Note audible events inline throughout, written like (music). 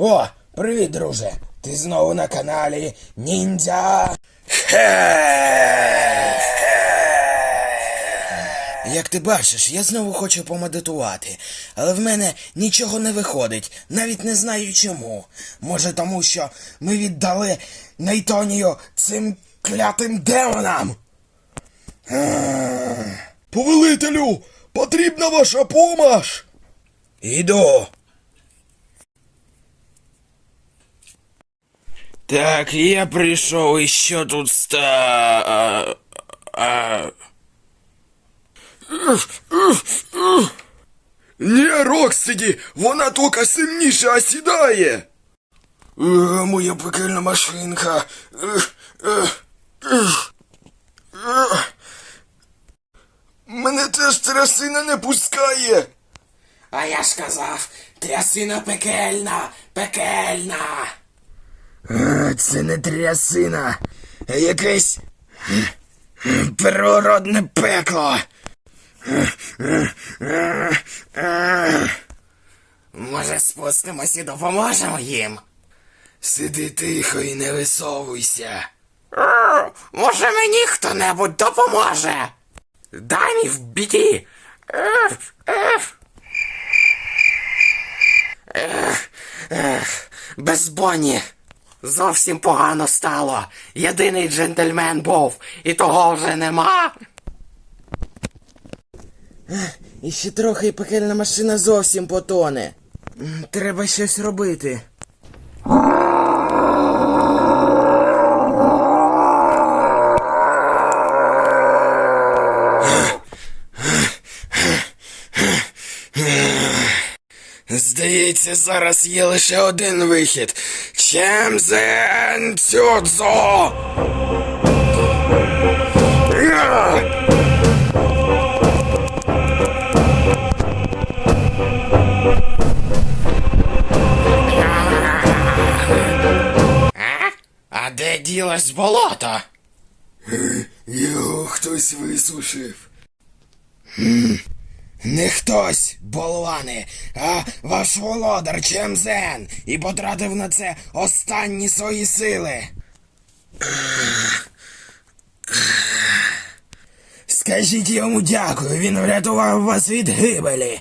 О, привіт, друже. Ти знову на каналі Ніндзя. Хе. Як ти бачиш, я знову хочу помедитувати, але в мене нічого не виходить, навіть не знаю чому. Може, тому що ми віддали Нейтонію цим клятим демонам. Повелителю, потрібна ваша помощ. Іду. Так, я прийшов і що тут ста. А... А... Ні, Роксиді, вона тільки сильніше осідає. Е, моя пекельна машинка. Е, е. Мене теж трясина не пускає. А я ж казав, трясина пекельна, пекельна. Це не трясина, якесь природне пекло. Може, спустимось і допоможемо їм? Сиди тихо і не висовуйся. Може, мені хто-небудь допоможе? Дай в біді. Без Бонні. Зовсім погано стало. Єдиний джентльмен був, і того вже нема. І ще трохи і пекельна машина зовсім потоне. Треба щось робити. Здається, зараз є лише один вихід. Чемзен Цюдзо! А де ділось болото? Його хтось висушив. Не хтось, болвани, а ваш володар Чемзен і потратив на це останні свої сили. Скажіть йому дякую, він врятував вас від гибелі.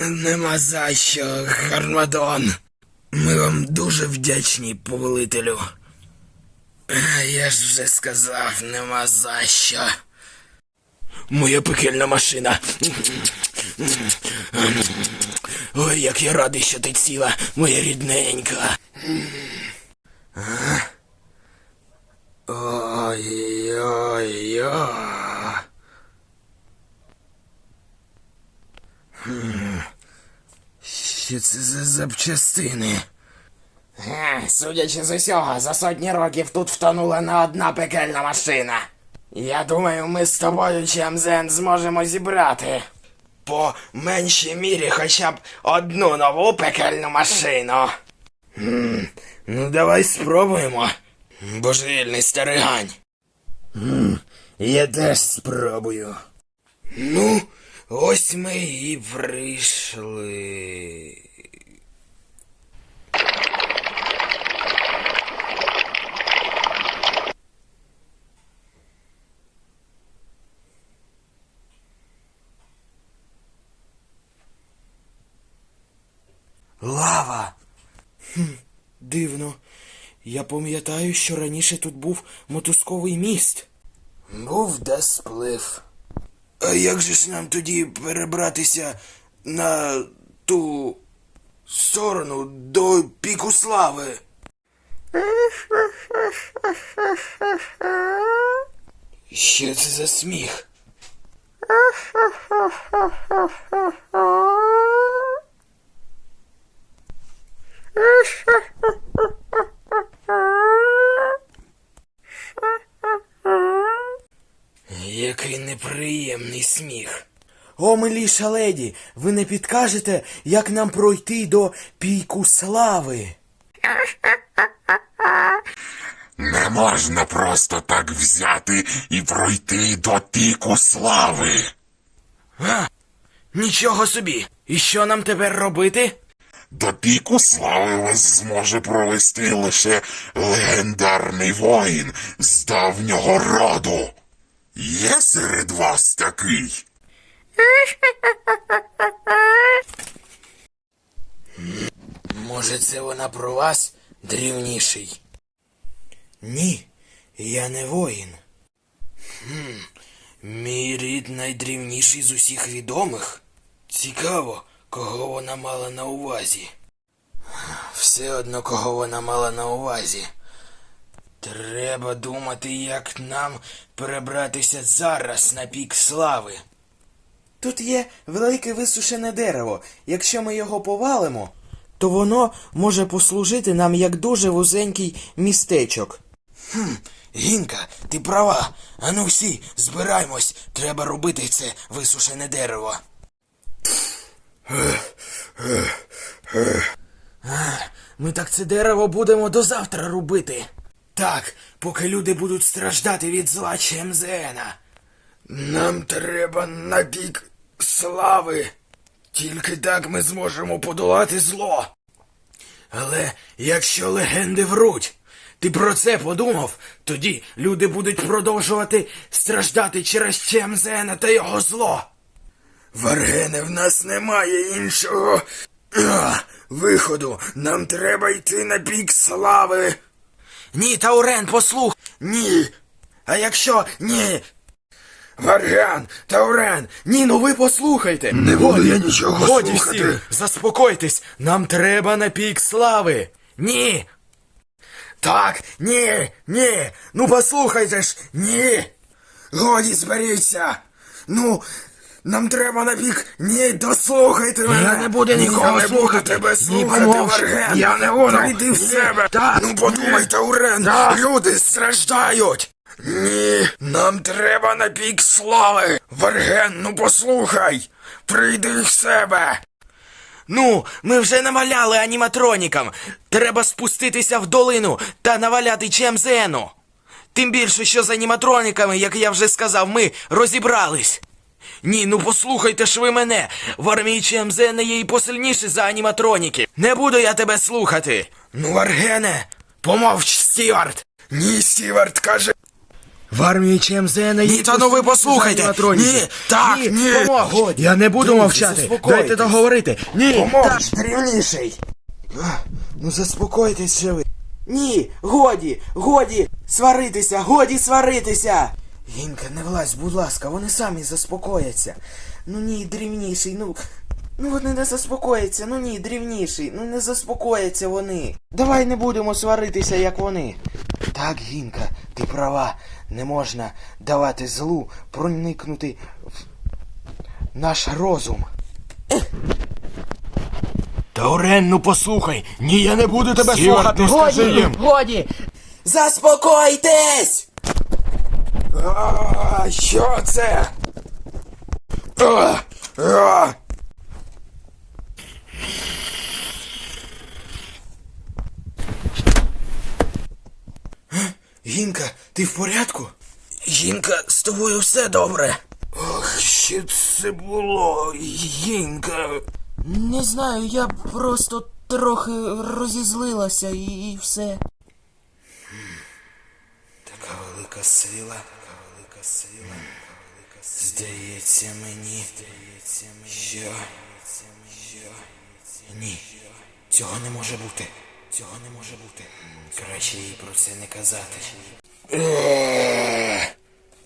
Нема за що, Гармадон. Ми вам дуже вдячні, повелителю. Я ж вже сказав, нема за що. Моя пекельна машина. Ой, як я радий, що ти ціла, моя рідненька. Ой-ой-ой. Що це за запчастини? Судячи з усього, за сотні років тут втонула не одна пекельна машина. Я думаю, ми з тобою, Чемзен, зможемо зібрати. По меншій мірі хоча б одну нову пекельну машину. Хм, ну давай спробуємо. Божевільний старигань. Хм, я теж спробую. Ну, ось ми і прийшли. Лава. Хм, дивно. Я пам'ятаю, що раніше тут був мотузковий міст. Був де сплив. А як же ж нам тоді перебратися на ту сторону до піку слави? Що це за сміх? О, миліша леді, ви не підкажете, як нам пройти до піку слави? Не можна просто так взяти і пройти до піку слави. Нічого собі. І що нам тепер робити? До піку слави вас зможе провести лише легендарний воїн з давнього роду. Є серед вас такий? Може, це вона про вас, дрівніший? Ні, я не воїн. Хм, мій рід найдрівніший з усіх відомих. Цікаво, кого вона мала на увазі. Все одно, кого вона мала на увазі. Треба думати, як нам перебратися зараз на пік слави. Тут є велике висушене дерево. Якщо ми його повалимо, то воно може послужити нам як дуже вузенький містечок. Хм, Гінка, ти права. Ану всі, збираймось, треба робити це висушене дерево. Ми так це дерево будемо до завтра робити. Так, поки люди будуть страждати від зла Чемзена. Нам треба на бік слави. Тільки так ми зможемо подолати зло. Але якщо легенди вруть, ти про це подумав, тоді люди будуть продовжувати страждати через Чемзена та його зло. Варгене, в нас немає іншого а, виходу. Нам треба йти на бік слави. Ні, Таурен, послух. Ні. А якщо ні. Варган, Таурен, ні, ну ви послухайте. Не буду я нічого Годі слухати. всі, заспокойтесь, нам треба на пік слави. Ні. Так, ні, ні. Ну послухайте ж, ні. Годі зберіться. Ну, нам треба на бік. Ні, дослухайте мене. Я не буду нікого я не слухати. Буду тебе слухати, помовч. Варген. Я не буду. Прийди в Ні. себе. Так, Ну подумай. Таурен. Люди страждають. Ні, нам треба на бік слави. Варген, ну послухай. Прийди в себе. Ну, ми вже наваляли аніматронікам. Треба спуститися в долину та наваляти Чемзену. Тим більше, що з аніматроніками, як я вже сказав, ми розібрались. Ні, ну послухайте ж ви мене. В армії Чемзена є і посильніше за аніматроніки. Не буду я тебе слухати. Ну, Аргене, помовч, Стіварт. Ні, Стіварт каже. В армії Чемзена є. Ні, та ну ви послухайте. Ні, так, ні. Помовч. Я не буду мовчати. Дайте договорити. Ні, помовч, дрівніший. Ну заспокойтесь же ви. Ні, годі, годі сваритися, годі сваритися. Гінка, не влазь, будь ласка, вони самі заспокояться. Ну ні, дрівніший, ну. Ну вони не заспокояться, ну ні, дрівніший, ну не заспокояться вони. Давай не будемо сваритися, як вони. Так, Гінка, ти права, не можна давати злу проникнути в наш розум. Таурен, ну послухай, ні, я не буду тебе слухати, скажи їм. Годі! Заспокойтесь! А, що це? А, а. Гінка, ти в порядку? Гінка, з тобою все добре. Ох, що це було, Гінка? Не знаю, я просто трохи розізлилася і, і все. Така велика сила, така велика сила, така велика сила. Здається мені, здається мені, що, що, ні, цього не може бути, цього не може бути. Краще їй про це не казати.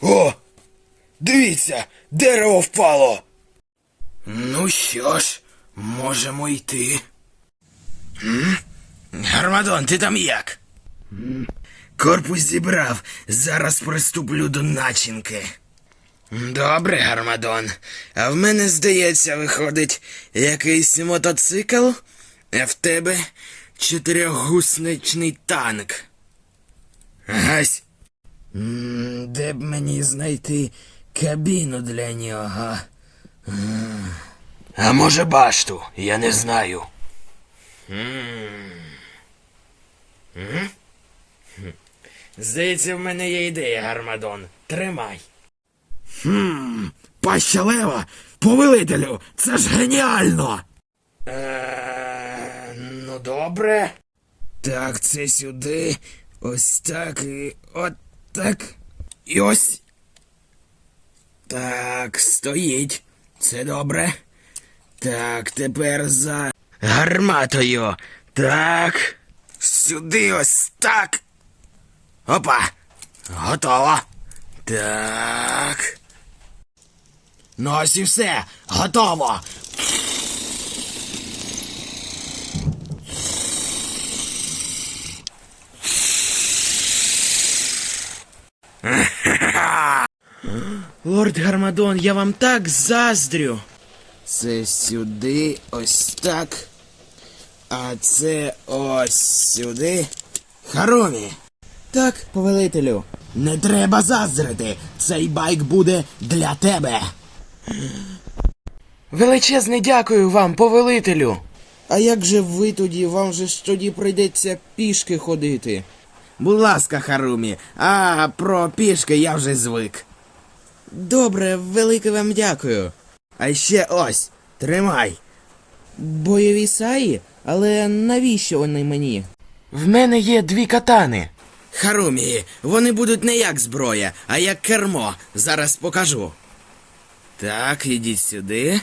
О! Дивіться, дерево впало. Ну що ж, можемо йти. М? Гармадон, ти там як? Корпус зібрав. Зараз приступлю до начинки. Добре, Гармадон. А в мене, здається, виходить якийсь мотоцикл, а в тебе чотирьохгусничний танк. Гась. Де б мені знайти кабіну для нього? А може башту, я не знаю. Здається, в мене є ідея, Гармадон. Тримай. Хм, паща лева, повелителю, це ж геніально. Е, добре. Так, це сюди. Ось так і от так. І ось. Так, стоїть. Це добре. Так, тепер за гарматою. Так. Сюди ось так. Опа. Готово. Так. Ну ось і все. Готово. Лорд Гармадон, я вам так заздрю. Це сюди, ось так. А це ось сюди. Харумі. Так, повелителю. Не треба заздрити. Цей байк буде для тебе. Величезне дякую вам, повелителю. А як же ви тоді? Вам же ж тоді прийдеться пішки ходити. Будь ласка, Харумі, а про пішки я вже звик. Добре, велике вам дякую. А ще ось, тримай. Бойові саї? Але навіщо вони мені? В мене є дві катани. Харумі, вони будуть не як зброя, а як кермо. Зараз покажу. Так, ідіть сюди.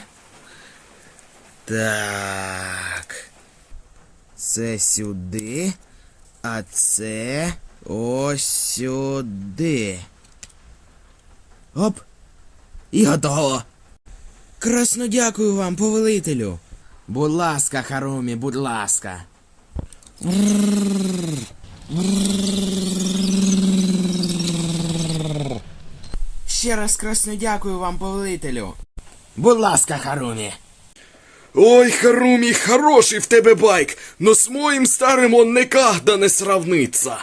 Так. Це сюди. А це ось сюди. Оп. І готово. Красно дякую вам, повелителю. Будь ласка, Харумі, будь ласка. Ще раз красно дякую вам, повелителю. Будь ласка, Харумі. Ой, Харумі, хороший в тебе байк, но с моїм старим он никогда не сравниться.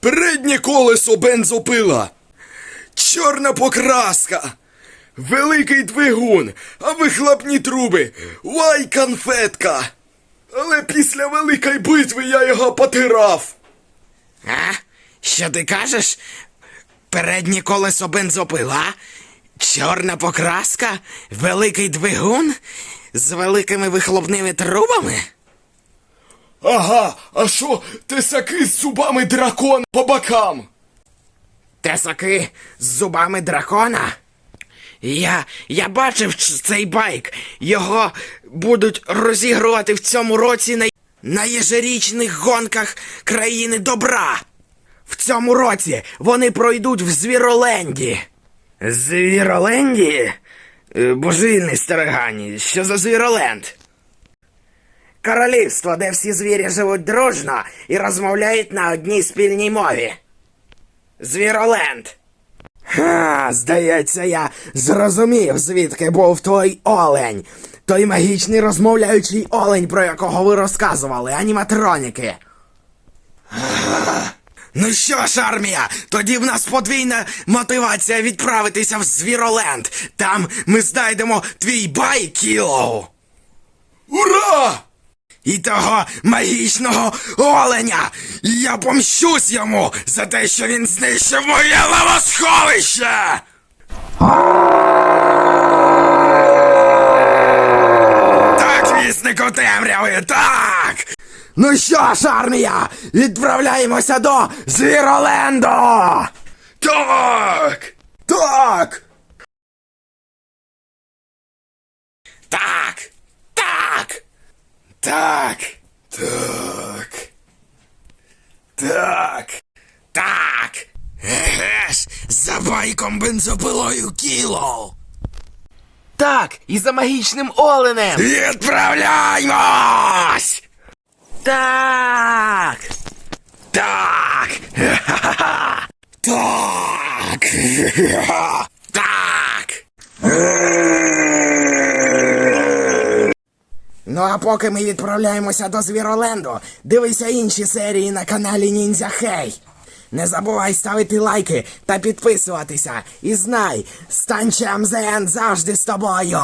Переднє колесо бензопила, чорна покраска, великий двигун, а вихлопні труби, вай конфетка. Але після великої битви я його потирав. А? Що ти кажеш? Переднє колесо бензопила? Чорна покраска? Великий двигун? З великими вихлопними трубами? Ага, а що тесаки з зубами дракона по бокам? Тесаки з зубами дракона? Я. я бачив цей байк. Його будуть розігрувати в цьому році на, на єжерічних гонках країни добра. В цьому році вони пройдуть в Звіроленді. Звіроленді? Е, Божильний старигані, що за Звіроленд? Королівство, де всі звірі живуть дружно і розмовляють на одній спільній мові. Звіроленд. Ха, здається, я зрозумів, звідки був той олень. Той магічний розмовляючий олень, про якого ви розказували, аніматроніки. Ну що ж, армія, тоді в нас подвійна мотивація відправитися в Звіроленд. Там ми знайдемо твій байкілоу. Ура! І того магічного оленя. І я помщусь йому за те, що він знищив моє лавосховище. Так, віснику темряви, так. Ну що ж, армія, відправляємося до Звіроленду! Так! Так! Так! Так! Так. Так. Так! Еге ж, за байком бензопилою кіло! Так, і за магічним оленем! Відправляймось! Так! Так! Ха-ха-ха! (laughs) Так! (laughs) Так! Ну а поки ми відправляємося до Звіроленду, дивися інші серії на каналі Ніндзя Хей. Не забувай ставити лайки та підписуватися. І знай, Станчем ЗН завжди з тобою.